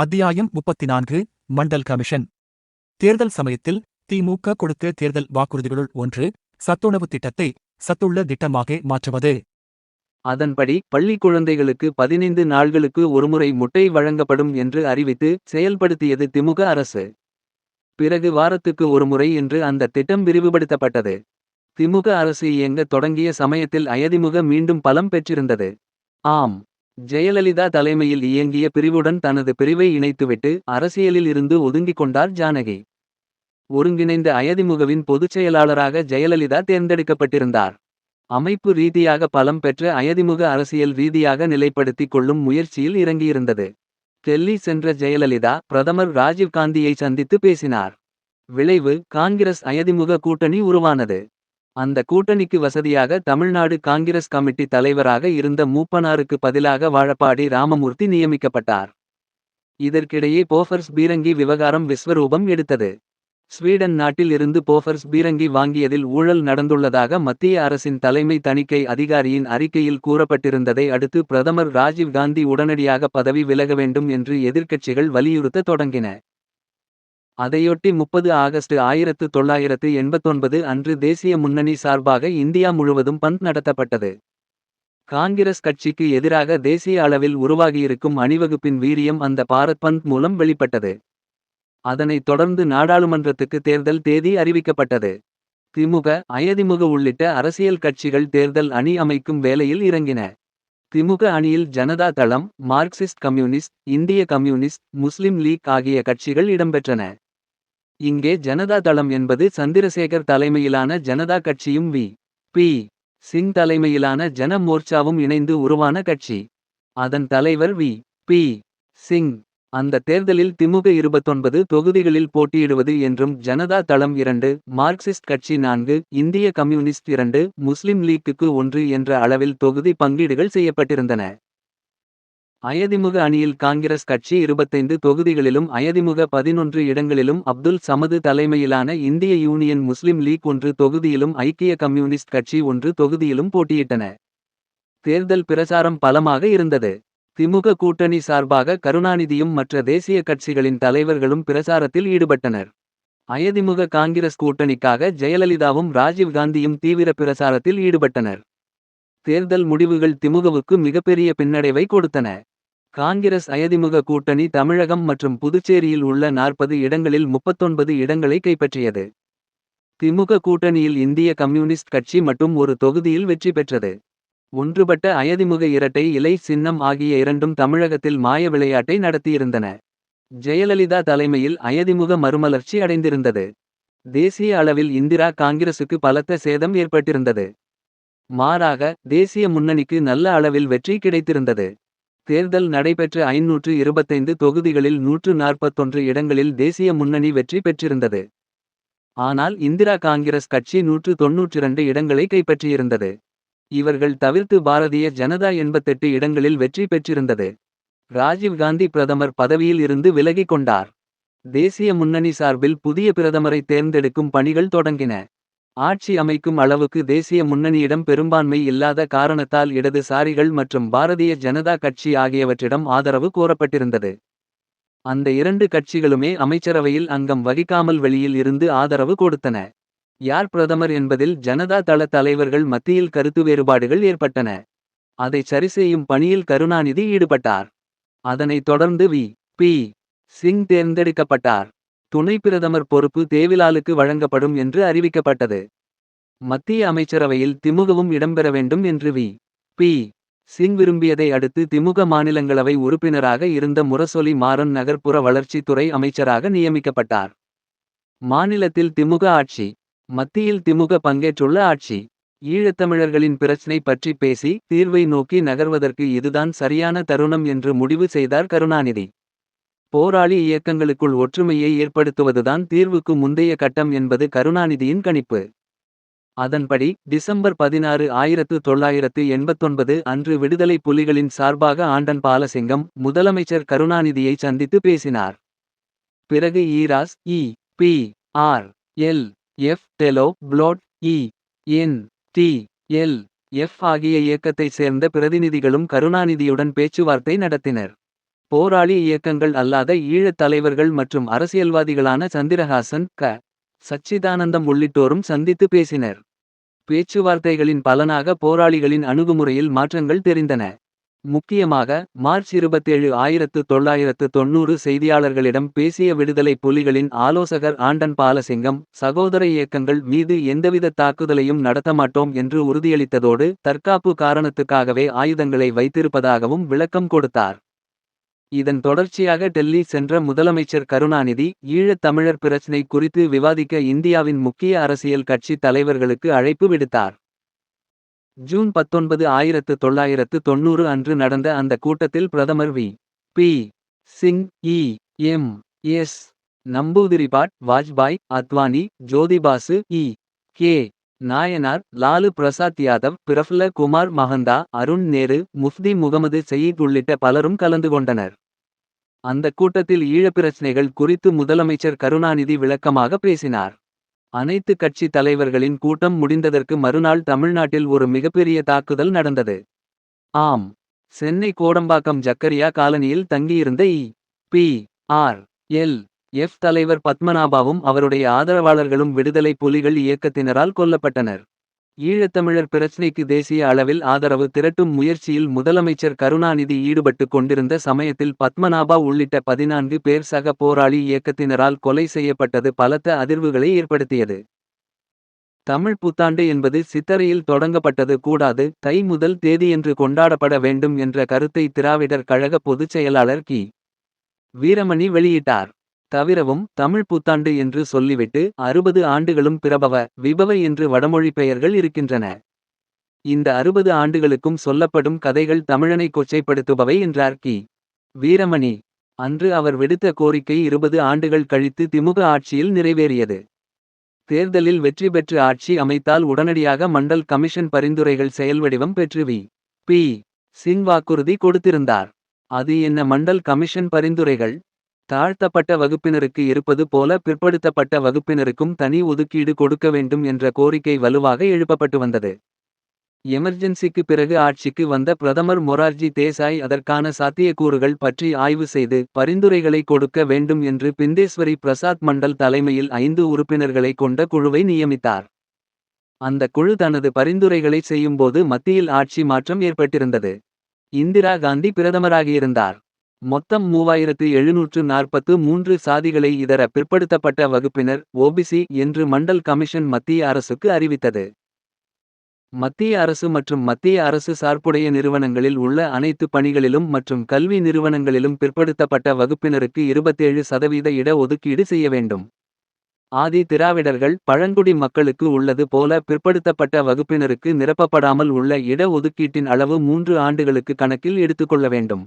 அத்தியாயம் முப்பத்தி நான்கு மண்டல் கமிஷன். தேர்தல் சமயத்தில் திமுக கொடுத்த தேர்தல் வாக்குறுதிகளுள் ஒன்று சத்துணவு திட்டத்தை சத்துள்ள திட்டமாக மாற்றுவது. அதன்படி பள்ளி குழந்தைகளுக்கு பதினைந்து நாள்களுக்கு ஒருமுறை முட்டை வழங்கப்படும் என்று அறிவித்து செயல்படுத்தியது திமுக அரசு. பிறகு வாரத்துக்கு ஒருமுறை என்று அந்த திட்டம் விரிவுபடுத்தப்பட்டது. திமுக அரசு இயங்க தொடங்கிய சமயத்தில் அயதிமுக மீண்டும் பலம் பெற்றிருந்தது. ஆம் ஜெயலலிதா தலைமையில் இயங்கிய பிரிவுடன் தனது பிரிவை இணைத்துவிட்டு அரசியலில் இருந்து ஒதுங்கிக் கொண்டார் ஜானகி. ஒருங்கிணைந்த அயதிமுகவின் பொதுச் செயலாளராக ஜெயலலிதா தேர்ந்தெடுக்கப்பட்டிருந்தார். அமைப்பு ரீதியாக பலம் பெற்ற அயதிமுக அரசியல் ரீதியாக நிலைப்படுத்திக் கொள்ளும் முயற்சியில் இறங்கியிருந்தது. டெல்லி சென்ற ஜெயலலிதா பிரதமர் ராஜீவ்காந்தியை சந்தித்து பேசினார். விளைவு காங்கிரஸ் அயதிமுக கூட்டணி உருவானது. அந்த கூட்டணிக்கு வசதியாக தமிழ்நாடு காங்கிரஸ் கமிட்டி தலைவராக இருந்த மூப்பனாருக்கு பதிலாக வாழப்பாடி ராமமூர்த்தி நியமிக்கப்பட்டார். இதற்கிடையே போஃபர்ஸ் பீரங்கி விவகாரம் விஸ்வரூபம் எடுத்தது. ஸ்வீடன் நாட்டில் இருந்து போஃபர்ஸ் பீரங்கி வாங்கியதில் ஊழல் நடந்துள்ளதாக மத்திய அரசின் தலைமை தணிக்கை அதிகாரியின் அறிக்கையில் கூறப்பட்டிருந்ததை அடுத்து பிரதமர் ராஜீவ் காந்தி உடனடியாக பதவி விலக வேண்டும் என்று எதிர்க்கட்சிகள் வலியுறுத்த தொடங்கின. அதையொட்டி முப்பது ஆகஸ்ட் ஆயிரத்து தொள்ளாயிரத்து எண்பத்தொன்பது அன்று தேசிய முன்னணி சார்பாக இந்தியா முழுவதும் பந்த் நடத்தப்பட்டது. காங்கிரஸ் கட்சிக்கு எதிராக தேசிய அளவில் உருவாகியிருக்கும் அணிவகுப்பின் வீரியம் அந்த பாரத் பந்த் மூலம் வெளிப்பட்டது. அதனைத் தொடர்ந்து நாடாளுமன்றத்துக்கு தேர்தல் தேதி அறிவிக்கப்பட்டது. திமுக அயதிமுக உள்ளிட்ட அரசியல் கட்சிகள் தேர்தல் அணி அமைக்கும் வேலையில் இறங்கின. திமுக அணியில் ஜனதா தளம் மார்க்சிஸ்ட் கம்யூனிஸ்ட் இந்திய கம்யூனிஸ்ட் முஸ்லிம் லீக் ஆகிய கட்சிகள் இடம்பெற்றன. இங்கே ஜனதா தளம் என்பது சந்திரசேகர் தலைமையிலான ஜனதா கட்சியும் வி. பி. சிங் தலைமையிலான ஜன மோர்ச்சாவும் இணைந்து உருவான கட்சி. அதன் தலைவர் வி. பி. சிங். அந்த தேர்தலில் திமுக இருபத்தொன்பது தொகுதிகளில் போட்டியிடுவது என்றும் ஜனதா தளம் இரண்டு மார்க்சிஸ்ட் கட்சி நான்கு இந்திய கம்யூனிஸ்ட் இரண்டு முஸ்லிம் லீக்குக்கு ஒன்று என்ற அளவில் தொகுதி பங்கீடுகள் செய்யப்பட்டிருந்தன. அயதிமுக அணியில் காங்கிரஸ் கட்சி இருபத்தைந்து தொகுதிகளிலும் அயதிமுக பதினொன்று இடங்களிலும் அப்துல் சமது தலைமையிலான இந்திய யூனியன் முஸ்லிம் லீக் ஒன்று தொகுதியிலும் ஐக்கிய கம்யூனிஸ்ட் கட்சி ஒன்று தொகுதியிலும் போட்டியிட்டன. தேர்தல் பிரச்சாரம் பலமாக இருந்தது. திமுக கூட்டணி சார்பாக கருணாநிதியும் மற்ற தேசிய கட்சிகளின் தலைவர்களும் பிரச்சாரத்தில் ஈடுபட்டனர். அயதிமுக காங்கிரஸ் கூட்டணிக்காக ஜெயலலிதாவும் ராஜீவ் காந்தியும் தீவிர பிரச்சாரத்தில் ஈடுபட்டனர். தேர்தல் முடிவுகள் திமுகவுக்கு மிகப்பெரிய பின்னடைவை கொடுத்தன. காங்கிரஸ் அயதிமுக கூட்டணி தமிழகம் மற்றும் புதுச்சேரியில் உள்ள நாற்பது இடங்களில் முப்பத்தொன்பது இடங்களை கைப்பற்றியது. திமுக கூட்டணியில் இந்திய கம்யூனிஸ்ட் கட்சி மட்டும் ஒரு தொகுதியில் வெற்றி பெற்றது. ஒன்றுபட்ட அயதிமுக இரட்டை இலை சின்னம் ஆகிய இரண்டும் தமிழகத்தில் மாய விளையாட்டை நடத்தியிருந்தன. ஜெயலலிதா தலைமையில் அயதிமுக மறுமலர்ச்சி அடைந்திருந்தது. தேசிய அளவில் இந்திரா காங்கிரசுக்கு பலத்த சேதம் ஏற்பட்டிருந்தது. மாறாக தேசிய முன்னணிக்கு நல்ல அளவில் வெற்றி கிடைத்திருந்தது. தேர்தல் நடைபெற்ற ஐநூற்று இருபத்தைந்து தொகுதிகளில் நூற்று நாற்பத்தொன்று இடங்களில் தேசிய முன்னணி வெற்றி பெற்றிருந்தது. ஆனால் இந்திரா காங்கிரஸ் கட்சி நூற்று தொன்னூற்றிரண்டு இடங்களை கைப்பற்றியிருந்தது. இவர்கள் தவிர்த்து பாரதிய ஜனதா எண்பத்தெட்டு இடங்களில் வெற்றி பெற்றிருந்தது. ராஜீவ் காந்தி பிரதமர் பதவியில் இருந்து விலகிக் கொண்டார். தேசிய முன்னணி சார்பில் புதிய பிரதமரை தேர்ந்தெடுக்கும் பணிகள் தொடங்கின. ஆட்சி அமைக்கும் அளவுக்கு தேசிய முன்னணியிடம் பெரும்பான்மை இல்லாத காரணத்தால் இடதுசாரிகள் மற்றும் பாரதிய ஜனதா கட்சி ஆகியவற்றிடம் ஆதரவு கோரப்பட்டிருந்தது. அந்த இரண்டு கட்சிகளுமே அமைச்சரவையில் அங்கம் வகிக்காமல் வெளியில் இருந்து ஆதரவு கொடுத்தன. யார் பிரதமர் என்பதில் ஜனதா தள தலைவர்கள் மத்தியில் கருத்து வேறுபாடுகள் ஏற்பட்டன. அதை சரிசெய்யும் பணியில் கருணாநிதி ஈடுபட்டார். அதனைத் தொடர்ந்து வி. பி. சிங் தேர்ந்தெடுக்கப்பட்டார். துணை பிரதமர் பொறுப்பு தேவிலாலுக்கு வழங்கப்படும் என்று அறிவிக்கப்பட்டது. மத்திய அமைச்சரவையில் திமுகவும் இடம்பெற வேண்டும் என்று வி. பி. சிங் விரும்பியதை அடுத்து திமுக மாநிலங்களவை உறுப்பினராக இருந்த முரசொலி மாறன் நகர்ப்புற வளர்ச்சித்துறை அமைச்சராக நியமிக்கப்பட்டார். மாநிலத்தில் திமுக ஆட்சி மத்தியில் திமுக பங்கேற்றுள்ள ஆட்சி ஈழத்தமிழர்களின் பிரச்சினை பற்றி பேசி தீர்வை நோக்கி நகர்வதற்கு இதுதான் சரியான தருணம் என்று முடிவு செய்தார் கருணாநிதி. போராளி இயக்கங்களுக்குள் ஒற்றுமையை ஏற்படுத்துவதுதான் தீர்வுக்கு முந்தைய கட்டம் என்பது கருணாநிதியின் கணிப்பு. அதன்படி டிசம்பர் பதினாறு ஆயிரத்து தொள்ளாயிரத்து எண்பத்தொன்பது அன்று விடுதலை புலிகளின் சார்பாக ஆண்டன் பாலசிங்கம் முதலமைச்சர் கருணாநிதியை சந்தித்து பேசினார். பிறகு EROS E P R L F TELO PLOT E N D L F ஆகிய இயக்கத்தைச் சேர்ந்த பிரதிநிதிகளும் கருணாநிதியுடன் பேச்சுவார்த்தை நடத்தினர். போராளி இயக்கங்கள் அல்லாத ஈழத் தலைவர்கள் மற்றும் அரசியல்வாதிகளான சந்திரஹாசன் க. சச்சிதானந்தம் உள்ளிட்டோரும் சந்தித்து பேசினர். பேச்சுவார்த்தைகளின் பலனாக போராளிகளின் அணுகுமுறையில் மாற்றங்கள் தெரிந்தன. முக்கியமாக மார்ச் 27 ஆயிரத்து தொள்ளாயிரத்து தொண்ணூறு செய்தியாளர்களிடம் பேசிய விடுதலைப் புலிகளின் ஆலோசகர் ஆண்டன் பாலசிங்கம். சகோதர இயக்கங்கள் மீது எந்தவித தாக்குதலையும் நடத்தமாட்டோம் என்று உறுதியளித்ததோடு. தற்காப்பு காரணத்துக்காகவே ஆயுதங்களை வைத்திருப்பதாகவும் விளக்கம் கொடுத்தார். இதன் தொடர்ச்சியாக டெல்லி சென்ற முதலமைச்சர் கருணாநிதி. ஈழத் தமிழர் பிரச்சினை குறித்து விவாதிக்க இந்தியாவின் முக்கிய அரசியல் கட்சி தலைவர்களுக்கு அழைப்பு விடுத்தார். ஜூன் 19 ஆயிரத்து தொள்ளாயிரத்து தொண்ணூறு அன்று நடந்த அந்த கூட்டத்தில் பிரதமர் V. P. Singh E. M. S. Namboodiripad Vajpayee Advani Jyoti Basu E. K. Nayanar Lalu Prasad Yadav Prafulla Kumar Mahanta Arun Nehru Mufti Mohammad Sayeed உள்ளிட்ட பலரும் கலந்து கொண்டனர். அந்த கூட்டத்தில் ஈழப்பிரச்னைகள் குறித்து முதலமைச்சர் கருணாநிதி விளக்கமாக பேசினார். அனைத்து கட்சி தலைவர்களின் கூட்டம் முடிந்ததற்கு மறுநாள் தமிழ்நாட்டில் ஒரு மிகப்பெரிய தாக்குதல் நடந்தது. ஆம். சென்னை கோடம்பாக்கம் ஜக்கரியா காலனியில் தங்கியிருந்த E. P. R. L. F தலைவர் பத்மநாபாவும் அவருடைய ஆதரவாளர்களும் விடுதலை புலிகள் இயக்கத்தினரால் கொல்லப்பட்டனர். ஈழத்தமிழர் பிரச்சினைக்கு தேசிய அளவில் ஆதரவு திரட்டும் முயற்சியில் முதலமைச்சர் கருணாநிதி ஈடுபட்டுக் கொண்டிருந்த சமயத்தில் பத்மநாபா உள்ளிட்ட பதினான்கு பேர் சக போராளி இயக்கத்தினரால் கொலை செய்யப்பட்டது பலத்த அதிர்வுகளை ஏற்படுத்தியது. தமிழ் புத்தாண்டு என்பது சித்தரையில் தொடங்கப்பட்டது கூடாது தை முதல் தேதியன்று கொண்டாடப்பட வேண்டும் என்ற கருத்தை திராவிடர் கழக பொதுச் செயலாளர் கி. வீரமணி வெளியிட்டார். தவிரவும் தமிழ் புத்தாண்டு என்று சொல்லிவிட்டு அறுபது ஆண்டுகளும் பிரபவ விபவ என்று வடமொழி பெயர்கள் இருக்கின்றன. இந்த அறுபது ஆண்டுகளுக்கும் சொல்லப்படும் கதைகள் தமிழனை கொச்சைப்படுத்துபவை என்றார் கி. வீரமணி. அன்று அவர் விடுத்த கோரிக்கை இருபது ஆண்டுகள் கழித்து திமுக ஆட்சியில் நிறைவேறியது. தேர்தலில் வெற்றி பெற்று ஆட்சி அமைத்தால் உடனடியாக மண்டல் கமிஷன் பரிந்துரைகள் செயல்வடிவம் பெற்று வி. பி. சிங் வாக்குறுதி கொடுத்திருந்தார். அது என்ன மண்டல் கமிஷன் பரிந்துரைகள். தாழ்த்தப்பட்ட வகுப்பினருக்கு இருப்பது போல பிற்படுத்தப்பட்ட வகுப்பினருக்கும் தனி ஒதுக்கீடு கொடுக்க வேண்டும் என்ற கோரிக்கை வலுவாக எழுப்பப்பட்டு வந்தது. எமர்ஜென்சிக்கு பிறகு ஆட்சிக்கு வந்த பிரதமர் மொரார்ஜி தேசாய் அதற்கான சாத்தியக்கூறுகள் பற்றி ஆய்வு செய்து. பரிந்துரைகளை கொடுக்க வேண்டும் என்று பிந்தேஸ்வரி பிரசாத் மண்டல் தலைமையில் ஐந்து உறுப்பினர்களை கொண்ட குழுவை நியமித்தார். அந்த குழு தனது பரிந்துரைகளை செய்யும்போது மத்தியில் ஆட்சி மாற்றம் ஏற்பட்டிருந்தது. இந்திரா காந்தி பிரதமராகியிருந்தார். மொத்தம் மூவாயிரத்து எழுநூற்று நாற்பத்து மூன்று சாதிகளை இதர பிற்படுத்தப்பட்ட வகுப்பினர் ஓபிசி என்று மண்டல் கமிஷன் மத்திய அரசுக்கு அறிவித்தது. மத்திய அரசு மற்றும் மத்திய அரசு சார்புடைய நிறுவனங்களில் உள்ள அனைத்து பணிகளிலும் மற்றும் கல்வி நிறுவனங்களிலும் பிற்படுத்தப்பட்ட வகுப்பினருக்கு 27 சதவீத இட ஒதுக்கீடு செய்ய வேண்டும். ஆதி திராவிடர்கள் பழங்குடி மக்களுக்கு உள்ளது போல பிற்படுத்தப்பட்ட வகுப்பினருக்கு நிரப்பப்படாமல் உள்ள இட ஒதுக்கீட்டின் அளவு மூன்று ஆண்டுகளுக்கு கணக்கில் எடுத்துக்கொள்ள வேண்டும்.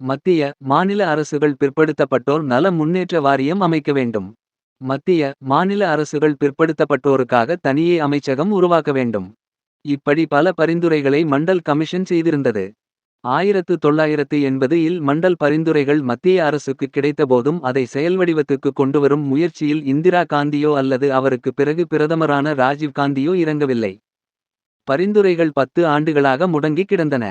மத்திய மாநில அரசுகள் பிற்படுத்தப்பட்டோர் நல முன்னேற்ற வாரியம் அமைக்க வேண்டும். மத்திய மாநில அரசுகள் பிற்படுத்தப்பட்டோருக்காக தனியே அமைச்சகம் உருவாக்க வேண்டும். இப்படி பல பரிந்துரைகளை மண்டல் கமிஷன் செய்திருந்தது. ஆயிரத்து தொள்ளாயிரத்து எண்பது இல் மண்டல் பரிந்துரைகள் மத்திய அரசுக்கு கிடைத்தபோதும் அதை செயல்வடிவத்துக்கு கொண்டுவரும் முயற்சியில் இந்திரா காந்தியோ அல்லது அவருக்கு பிறகு பிரதமரான ராஜீவ் காந்தியோ இறங்கவில்லை. பரிந்துரைகள் பத்து ஆண்டுகளாக முடங்கி கிடந்தன.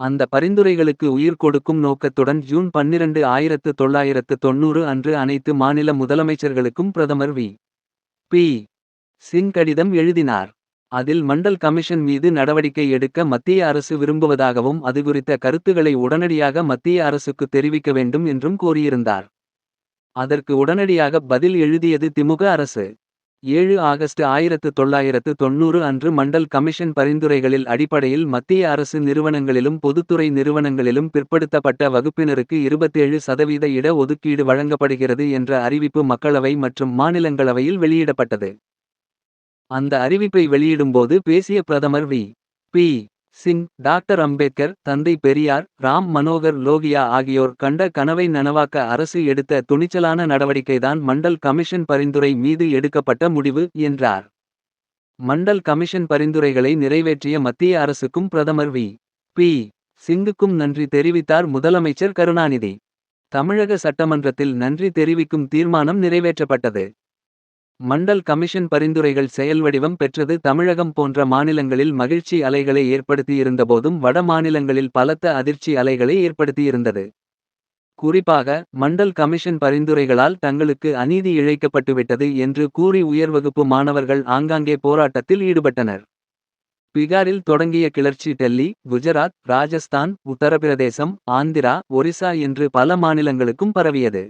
அந்த பரிந்துரைகளுக்கு உயிர் கொடுக்கும் நோக்கத்துடன் ஜூன் 12 ஆயிரத்து தொள்ளாயிரத்து தொண்ணூறு அன்று அனைத்து மாநில முதலமைச்சர்களுக்கும் பிரதமர் வி. பி. சிங் கடிதம் எழுதினார். அதில் மண்டல் கமிஷன் மீது நடவடிக்கை எடுக்க மத்திய அரசு விரும்புவதாகவும் அதுகுறித்த கருத்துகளை உடனடியாக மத்திய அரசுக்கு தெரிவிக்க வேண்டும் என்றும் கோரியிருந்தார். அதற்கு உடனடியாக பதில் எழுதியது திமுக அரசு. ஏழு ஆகஸ்ட் ஆயிரத்து தொள்ளாயிரத்து தொண்ணூறு அன்று மண்டல் கமிஷன் பரிந்துரைகளில் அடிப்படையில் மத்திய அரசு நிறுவனங்களிலும் பொதுத்துறை நிறுவனங்களிலும் பிற்படுத்தப்பட்ட வகுப்பினருக்கு 27 சதவீத இட ஒதுக்கீடு வழங்கப்படுகிறது என்ற அறிவிப்பு மக்களவை மற்றும் மாநிலங்களவையில் வெளியிடப்பட்டது. அந்த அறிவிப்பை வெளியிடும்போது பேசிய பிரதமர் V. P. Singh doctor Ambedkar தந்தை பெரியார் ராம் மனோகர் லோகியா ஆகியோர் கண்ட கனவை நனவாக்க அரசு எடுத்த துணிச்சலான நடவடிக்கைதான் மண்டல் கமிஷன் பரிந்துரை மீது எடுக்கப்பட்ட முடிவு என்றார். மண்டல் கமிஷன் பரிந்துரைகளை நிறைவேற்றிய மத்திய அரசுக்கும் பிரதமர் வி. பி. சிங்குக்கும் நன்றி தெரிவித்தார் முதலமைச்சர் கருணாநிதி. தமிழக சட்டமன்றத்தில் நன்றி தெரிவிக்கும் தீர்மானம் நிறைவேற்றப்பட்டது. மண்டல் கமிஷன் பரிந்துரைகள் செயல்வடிவம் பெற்றது தமிழகம் போன்ற மாநிலங்களில் மகிழ்ச்சி அலைகளை ஏற்படுத்தியிருந்தபோதும் வட மாநிலங்களில் பலத்த அதிர்ச்சி அலைகளை ஏற்படுத்தியிருந்தது. குறிப்பாக மண்டல் கமிஷன் பரிந்துரைகளால் தங்களுக்கு அநீதி இழைக்கப்பட்டுவிட்டது என்று கூறி உயர்வகுப்பு மாணவர்கள் ஆங்காங்கே போராட்டத்தில் ஈடுபட்டனர். பிகாரில் தொடங்கிய கிளர்ச்சி டெல்லி குஜராத் ராஜஸ்தான் உத்தரப்பிரதேசம் ஆந்திரா ஒரிசா என்று பல மாநிலங்களுக்கும் பரவியது.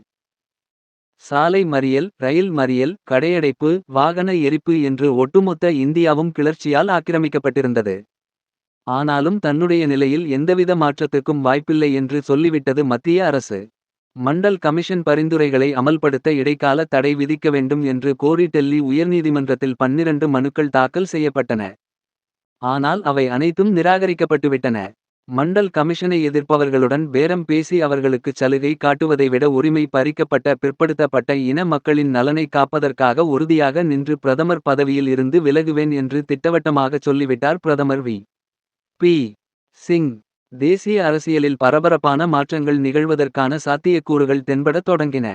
சாலை மறியல் ரயில் மறியல் கடையடைப்பு வாகன எரிப்பு என்று ஒட்டுமொத்த இந்தியாவும் கிளர்ச்சியால் ஆக்கிரமிக்கப்பட்டிருந்தது. ஆனாலும் தன்னுடைய நிலையில் எந்தவித மாற்றத்துக்கும் வாய்ப்பில்லை என்று சொல்லிவிட்டது மத்திய அரசு. மண்டல் கமிஷன் பரிந்துரைகளை அமல்படுத்த இடைக்கால தடை விதிக்க வேண்டும் என்று கோரி டெல்லி உயர்நீதிமன்றத்தில் பன்னிரண்டு மனுக்கள் தாக்கல் செய்யப்பட்டன. ஆனால் அவை அனைத்தும் நிராகரிக்கப்பட்டுவிட்டன. மண்டல் கமிஷனை எதிர்ப்பவர்களுடன் பேரம் பேசி அவர்களுக்குச் சலுகை காட்டுவதை விட உரிமை பறிக்கப்பட்ட பிற்படுத்தப்பட்ட இன மக்களின் நலனை காப்பதற்காக உறுதியாக நின்று பிரதமர் பதவியில் இருந்து விலகுவேன் என்று திட்டவட்டமாகச் சொல்லிவிட்டார் பிரதமர் வி. பி. சிங். தேசிய அரசியலில் பரபரப்பான மாற்றங்கள் நிகழ்வதற்கான சாத்தியக்கூறுகள் தென்படத் தொடங்கின.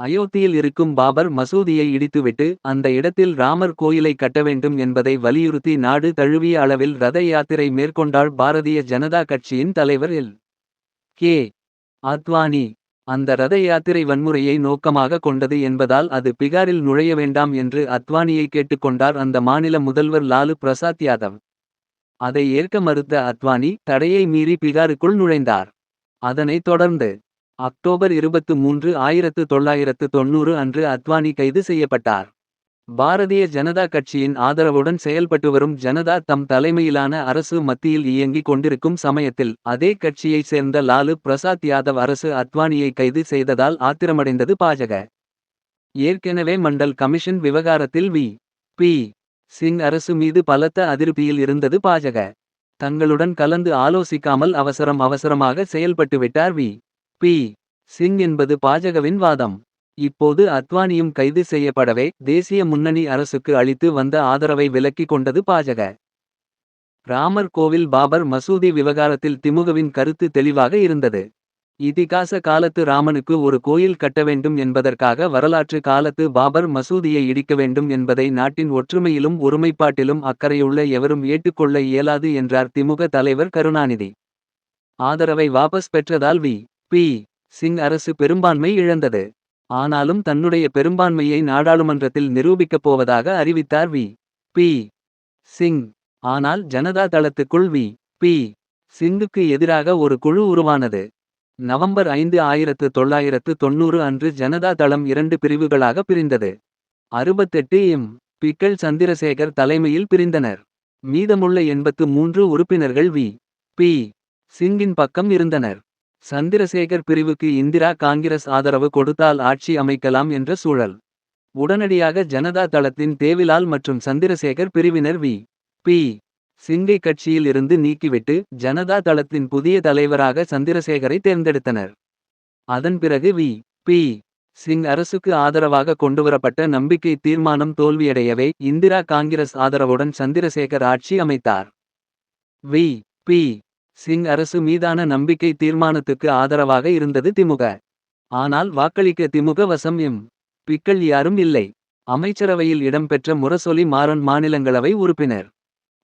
அயோத்தியில் இருக்கும் பாபர் மசூதியை இடித்துவிட்டு அந்த இடத்தில் ராமர் கோயிலை கட்ட வேண்டும் என்பதை வலியுறுத்தி நாடு தழுவிய அளவில் ரத யாத்திரை மேற்கொண்டாள் பாரதிய ஜனதா கட்சியின் தலைவர் எல். கே. அத்வானி. அந்த ரத யாத்திரை வன்முறையை நோக்கமாக கொண்டது என்பதால் அது பிகாரில் நுழைய வேண்டாம் என்று அத்வானியை கேட்டுக்கொண்டார் அந்த மாநில முதல்வர் லாலு பிரசாத் யாதவ். அதை ஏற்க மறுத்த அத்வானி தடையை மீறி பிகாருக்குள் நுழைந்தார். அதனைத் தொடர்ந்து. அக்டோபர் 23 1990 அன்று அத்வானி கைது செய்யப்பட்டார். பாரதிய ஜனதா கட்சியின் ஆதரவுடன் செயல்பட்டு வரும் ஜனதா தம் தலைமையிலான அரசு மத்தியில் இயங்கிக் கொண்டிருக்கும் சமயத்தில் அதே கட்சியைச் சேர்ந்த லாலு பிரசாத் யாதவ் அரசு அத்வானியை கைது செய்ததால் ஆத்திரமடைந்தது பாஜக. ஏற்கெனவே மண்டல் கமிஷன் விவகாரத்தில் வி. பி. சிங் அரசு மீது பலத்த அதிருப்தியில் இருந்தது பாஜக. தங்களுடன் கலந்து ஆலோசிக்காமல் அவசரம் அவசரமாக செயல்பட்டுவிட்டார் வி. பி. சிங் என்பது பாஜகவின் வாதம். இப்போது அத்வானியும் கைது செய்யப்படவே தேசிய முன்னணி அரசுக்கு அளித்து வந்த ஆதரவை விலக்கிக் கொண்டது பாஜக. ராமர் கோவில் பாபர் மசூதி விவகாரத்தில் திமுகவின் கருத்து தெளிவாக இருந்தது. இதிகாச காலத்து ராமனுக்கு ஒரு கோயில் கட்ட வேண்டும் என்பதற்காக வரலாற்று காலத்து பாபர் மசூதியை இடிக்க வேண்டும் என்பதை நாட்டின் ஒற்றுமையிலும் ஒருமைப்பாட்டிலும் அக்கறையுள்ள எவரும் ஏற்றுக்கொள்ள இயலாது என்றார் திமுக தலைவர் கருணாநிதி. ஆதரவை வாபஸ் பெற்றதால் வி. பி. சிங் அரசு பெரும்பான்மை இழந்தது. ஆனாலும் தன்னுடைய பெரும்பான்மையை நாடாளுமன்றத்தில் நிரூபிக்கப் போவதாக அறிவித்தார் வி. பி. சிங். ஆனால் ஜனதா தளத்துக்குள் வி. பி. சிங்குக்கு எதிராக ஒரு குழு உருவானது. நவம்பர் ஐந்து ஆயிரத்து தொள்ளாயிரத்து தொண்ணூறு அன்று ஜனதா தளம் இரண்டு பிரிவுகளாக பிரிந்தது. அறுபத்தெட்டு எம். பிக்கள் சந்திரசேகர் தலைமையில் பிரிந்தனர். மீதமுள்ள எண்பத்து மூன்று உறுப்பினர்கள் வி. பி. சிங்கின் பக்கம் இருந்தனர். சந்திரசேகர் பிரிவுக்கு இந்திரா காங்கிரஸ் ஆதரவு கொடுத்தால் ஆட்சி அமைக்கலாம் என்ற சூழல். உடனடியாக ஜனதா தளத்தின் தேவிலால் மற்றும் சந்திரசேகர் பிரிவினர் வி. பி. சிங்கை கட்சியில் இருந்து நீக்கிவிட்டு ஜனதா தளத்தின் புதிய தலைவராக சந்திரசேகரை தேர்ந்தெடுத்தனர். அதன் பிறகு வி. பி. சிங் அரசுக்கு ஆதரவாக கொண்டுவரப்பட்ட நம்பிக்கை தீர்மானம் தோல்வியடையவே இந்திரா காங்கிரஸ் ஆதரவுடன் சந்திரசேகர் ஆட்சி அமைத்தார். வி. பி. சிங் அரசு மீதான நம்பிக்கை தீர்மானத்துக்கு ஆதரவாக இருந்தது திமுக. ஆனால் வாக்களிக்க திமுக வசம் எம். பிக்கள் யாரும் இல்லை. அமைச்சரவையில் இடம்பெற்ற முரசொலி மாறன் மாநிலங்களவை உறுப்பினர்.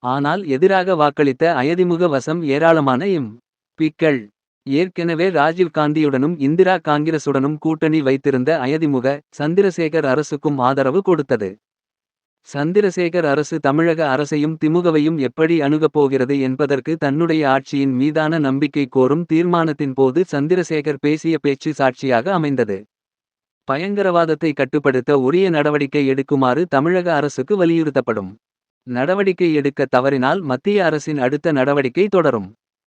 ஆனால் எதிராக வாக்களித்த அயதிமுக வசம் ஏராளமான எம். பிக்கள். ஏற்கெனவே ராஜீவ் காந்தியுடனும் இந்திரா காங்கிரசுடனும் கூட்டணி வைத்திருந்த அயதிமுக சந்திரசேகர் அரசுக்கும் ஆதரவு கொடுத்தது. சந்திரசேகர் அரசு தமிழக அரசையும் திமுகவையும் எப்படி அணுகப் போகிறது என்பதற்கு தன்னுடைய ஆட்சியின் மீதான நம்பிக்கை கோரும் தீர்மானத்தின் போது சந்திரசேகர் பேசிய பேச்சு சாட்சியாக அமைந்தது. பயங்கரவாதத்தை கட்டுப்படுத்த உரிய நடவடிக்கை எடுக்குமாறு தமிழக அரசுக்கு வலியுறுத்தப்படும். நடவடிக்கை எடுக்க தவறினால் மத்திய அரசின் அடுத்த நடவடிக்கை தொடரும்.